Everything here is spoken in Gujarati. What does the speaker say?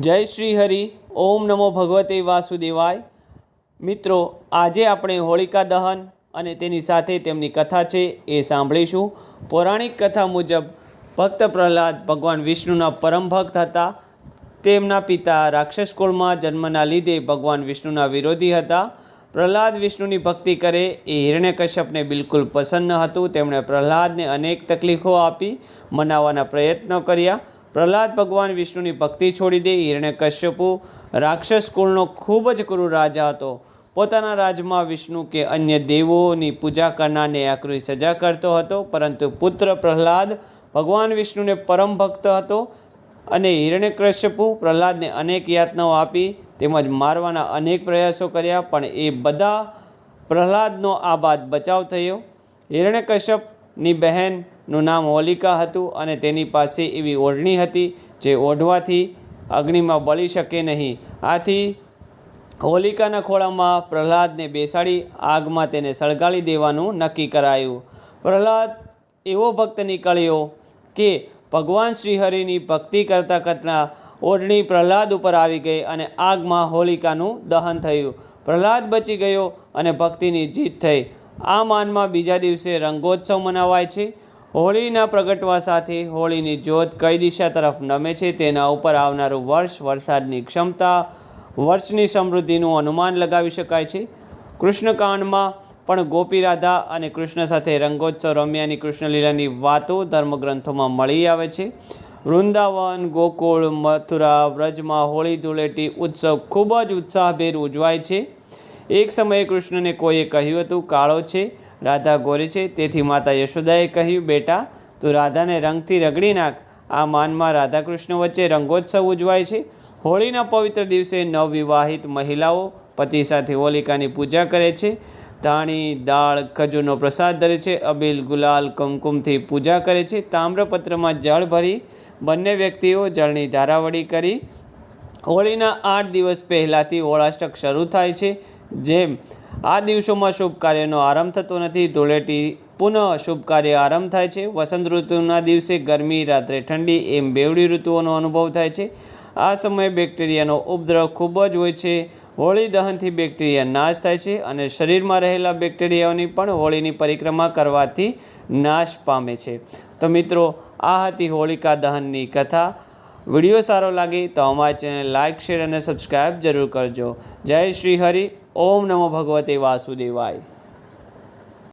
જય શ્રી હરિ, ઓમ નમો ભગવતે વાસુદેવાય. મિત્રો, આજે આપણે હોળિકા દહન અને તેની સાથે તેમની કથા છે એ સાંભળીશું. પૌરાણિક કથા મુજબ ભક્ત પ્રહલાદ ભગવાન વિષ્ણુના પરમ ભક્ત હતા. તેમના પિતા રાક્ષસ કુળમાં જન્મના લીધે ભગવાન વિષ્ણુના વિરોધી હતા. પ્રહલાદ વિષ્ણુની ભક્તિ કરે એ હિરણ્યકશ્યપને બિલકુલ પસંદ ન હતું. તેમણે પ્રહલાદને અનેક તકલીફો આપી, મનાવવાના પ્રયત્નો કર્યા. પ્રહલાદ ભગવાન વિષ્ણુની ભક્તિ છોડી દે હિરણ્યકશ્યપુ રાક્ષસ કુળનો ખૂબ જ ક્રૂર રાજા હતો. પોતાના રાજમાં વિષ્ણુ કે અન્ય દેવોની પૂજા કરનારને આકરી સજા કરતો હતો, પરંતુ પુત્ર પ્રહલાદ ભગવાન વિષ્ણુને પરમ ભક્ત હતો અને હિરણ્યકશ્યપુ પ્રહલાદને અનેક યાતનાઓ આપી તેમજ મારવાના અનેક પ્રયાસો કર્યા, પણ એ બધા પ્રહલાદનો આ બાદ બચાવ થયો. હિરણ્યકશ્યપની બહેનનું નામ હોલિકા હતું અને તેની પાસે એવી ઓઢણી હતી જે ઓઢવાથી અગ્નિમાં બળી શકે નહીં. આથી હોલિકાના ખોળામાં પ્રહલાદને બેસાડી આગમાં તેને સળગાડી દેવાનું નક્કી કરાયું. પ્રહલાદ એવો ભક્ત નીકળ્યો કે ભગવાન શ્રીહરિની ભક્તિ કરતાં કરતાં ઓઢણી પ્રહલાદ ઉપર આવી ગઈ અને આગમાં હોલિકાનું દહન થયું. પ્રહલાદ બચી ગયો અને ભક્તિની જીત થઈ. આ માનમાં બીજા દિવસે રંગોત્સવ મનાવાય છે. હોળીના પ્રગટવા સાથે હોળીની જ્યોત કઈ દિશા તરફ નમે છે તેના ઉપર આવનારું વર્ષ વરસાદની ક્ષમતા, વર્ષની સમૃદ્ધિનું અનુમાન લગાવી શકાય છે. કૃષ્ણકાંડમાં પણ ગોપી રાધા અને કૃષ્ણ સાથે રંગોત્સવ રમ્યાની કૃષ્ણલીલાની વાતો ધર્મગ્રંથોમાં મળી આવે છે. વૃંદાવન, ગોકુળ, મથુરા, વ્રજમાં હોળી ધૂળેટી ઉત્સવ ખૂબ જ ઉત્સાહભેર ઉજવાય છે. એક સમયે કૃષ્ણને કોઈએ કહ્યું હતું, કાળો છે, રાધા ગોરી છે, તેથી માતા યશોદાએ કહ્યું, બેટા, તું રાધાને રંગથી રગડી નાખ. આ માનમાં રાધા કૃષ્ણ વચ્ચે રંગોત્સવ ઉજવાય છે. હોળીના પવિત્ર દિવસે નવવિવાહિત મહિલાઓ પતિ સાથે હોલિકાની પૂજા કરે છે. ધાણી, દાળ, ખજૂરનો પ્રસાદ ધરે છે. અબીલ, ગુલાલ, કુમકુમથી પૂજા કરે છે. તામ્રપત્રમાં જળ ભરી બંને વ્યક્તિઓ જળની ધારાવળી કરી હોળીના આઠ દિવસ પહેલાંથી હોળાષ્ટક શરૂ થાય છે, જેમ આ દિવસોમાં શુભ કાર્યનો આરંભ થતો નથી, ધૂળેટી પુનઃ શુભ કાર્ય આરંભ થાય છે. વસંત ઋતુના દિવસે ગરમી, રાત્રે ઠંડી એમ બેવડી ઋતુઓનો અનુભવ થાય છે. આ સમયે બેક્ટેરિયાનો ઉપદ્રવ ખૂબ જ હોય છે. હોળી દહનથી બેક્ટેરિયા નાશ થાય છે અને શરીરમાં રહેલા બેક્ટેરિયાઓની પણ હોળીની પરિક્રમા કરવાથી નાશ પામે છે. તો મિત્રો, આ હતી હોળિકા દહનની કથા. વીડિયો સારો લાગે તો અમારી ચેનલ લાઇક શેર અને સબસ્ક્રાઈબ જરૂર કરજો. જય શ્રી હરિ, ઓમ નમો ભગવતે વાસુદેવાય.